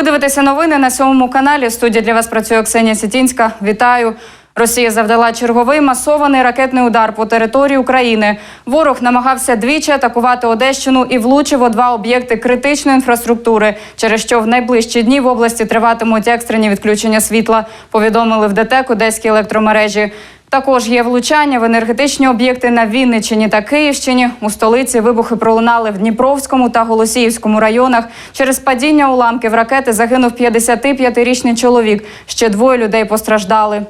Ви дивитеся новини на сьомому каналі. В студії для вас працює Ксенія Сітінська. Вітаю. Росія завдала черговий масований ракетний удар по території України. Ворог намагався двічі атакувати Одещину і влучив у два об'єкти критичної інфраструктури, через що в найближчі дні в області триватимуть екстрені відключення світла. Повідомили в ДТЕК Одеській електромережі. Також є влучання в енергетичні об'єкти на Вінниччині та Київщині. У столиці вибухи пролунали в Дніпровському та Голосіївському районах. Через падіння уламків ракети загинув 55-річний чоловік. Ще двоє людей постраждали.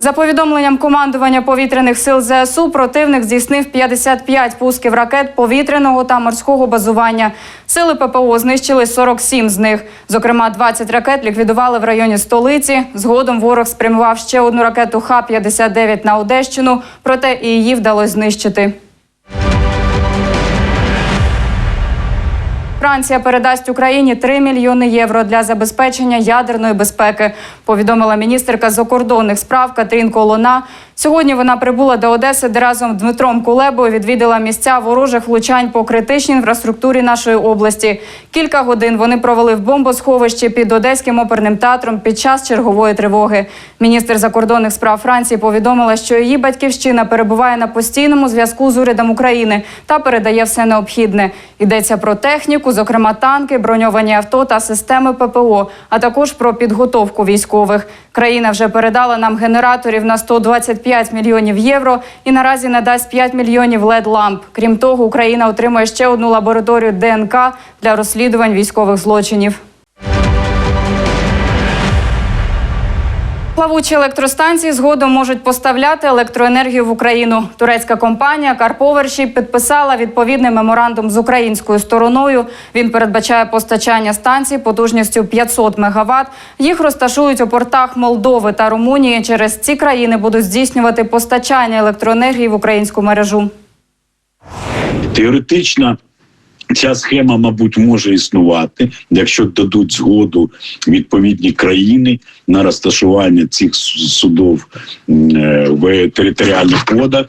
За повідомленням командування повітряних сил ЗСУ, противник здійснив 55 пусків ракет повітряного та морського базування. Сили ППО знищили 47 з них. Зокрема, 20 ракет ліквідували в районі столиці. Згодом ворог спрямував ще одну ракету Х-59 на Одещину, проте і її вдалося знищити. Франція передасть Україні 3 мільйони євро для забезпечення ядерної безпеки. Повідомила міністерка закордонних справ Катрін Колона. Сьогодні вона прибула до Одеси, де разом з Дмитром Кулебою відвідала місця ворожих влучань по критичній інфраструктурі нашої області. Кілька годин вони провели в бомбосховищі під одеським оперним театром під час чергової тривоги. Міністр закордонних справ Франції повідомила, що її батьківщина перебуває на постійному зв'язку з урядом України та передає все необхідне. Йдеться про техніку, зокрема танки, броньовані авто та системи ППО, а також про підготовку військових. Країна вже передала нам генераторів на 125 мільйонів євро і наразі надасть 5 мільйонів led ламп. Крім того, Україна отримує ще одну лабораторію ДНК для розслідувань військових злочинів. Плавучі електростанції згодом можуть поставляти електроенергію в Україну. Турецька компанія Карповерші підписала відповідний меморандум з українською стороною. Він передбачає постачання станцій потужністю 500 МВт. Їх розташують у портах Молдови та Румунії. Через ці країни будуть здійснювати постачання електроенергії в українську мережу. Теоретично ця схема, мабуть, може існувати, якщо дадуть згоду відповідні країни на розташування цих судов е, в територіальних водах.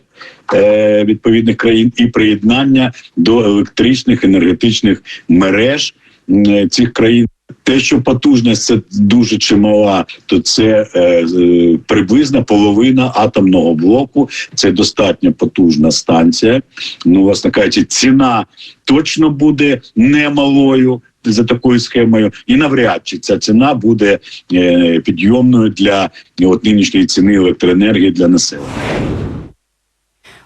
е, Відповідних країн і приєднання до електричних енергетичних мереж е, цих країн. Те, що потужність це дуже чимала, то це е, з- приблизно половина атомного блоку. Це достатньо потужна станція. Ну, власне кажучи, ціна точно буде немалою за такою схемою, і навряд чи ця ціна буде е, підйомною для е, от нинішньої ціни електроенергії для населення.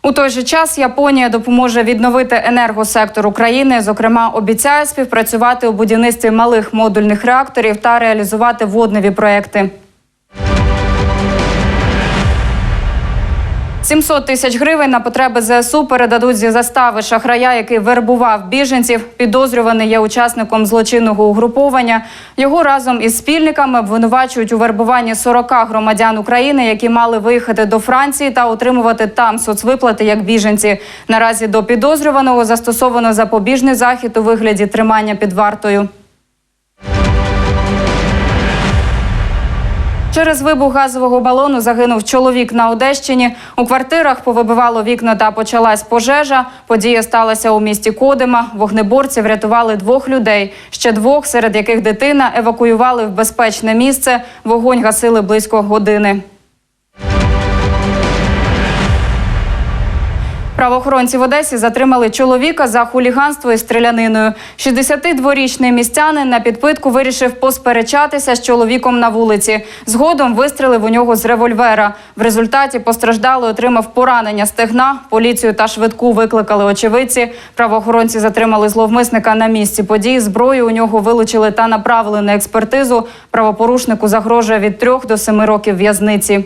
У той же час Японія допоможе відновити енергосектор України. Зокрема, обіцяє співпрацювати у будівництві малих модульних реакторів та реалізувати водневі проекти. 700 тисяч гривень на потреби ЗСУ передадуть зі застави шахрая, який вербував біженців. Підозрюваний є учасником злочинного угруповання. Його разом із спільниками обвинувачують у вербуванні 40 громадян України, які мали виїхати до Франції та отримувати там соцвиплати як біженці. Наразі до підозрюваного застосовано запобіжний захід у вигляді тримання під вартою. Через вибух газового балону загинув чоловік на Одещині. У квартирах повибивало вікна та почалась пожежа. Подія сталася у місті Кодима. Вогнеборці врятували двох людей. Ще двох, серед яких дитина, евакуювали в безпечне місце. Вогонь гасили близько години. Правоохоронці в Одесі затримали чоловіка за хуліганство і стріляниною. 62-річний містянин на підпитку вирішив посперечатися з чоловіком на вулиці. Згодом вистрелив у нього з револьвера. В результаті постраждалий отримав поранення стегна. Поліцію та швидку викликали очевидці. Правоохоронці затримали зловмисника на місці подій. Зброю у нього вилучили та направили на експертизу. Правопорушнику загрожує від трьох до семи років в'язниці.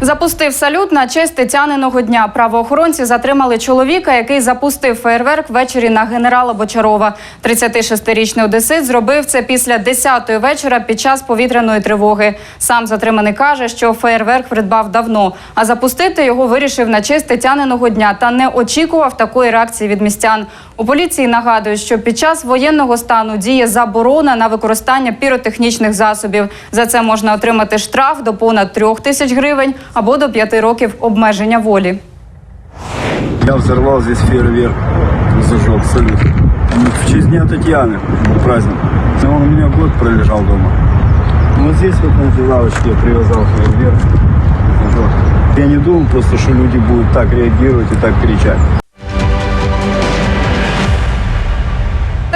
Запустив салют на честь Тетяниного дня. Правоохоронці затримали чоловіка, який запустив феєрверк ввечері на генерала Бочарова. 36-річний одесит зробив це після 10-ї вечора під час повітряної тривоги. Сам затриманий каже, що феєрверк придбав давно, а запустити його вирішив на честь Тетяниного дня та не очікував такої реакції від містян. У поліції нагадують, що під час воєнного стану діє заборона на використання піротехнічних засобів. За це можна отримати штраф до понад трьох тисяч гривень або до п'яти років обмеження волі. Я взорвал здесь фейерверк зажег салют. В честь Дня Татьяны был праздник. Но он у меня год пролежал дома. Вот здесь вот на этой лавочке я привязал фейерверк. Вот. Я не думал просто, что люди будут так реагировать и так кричать.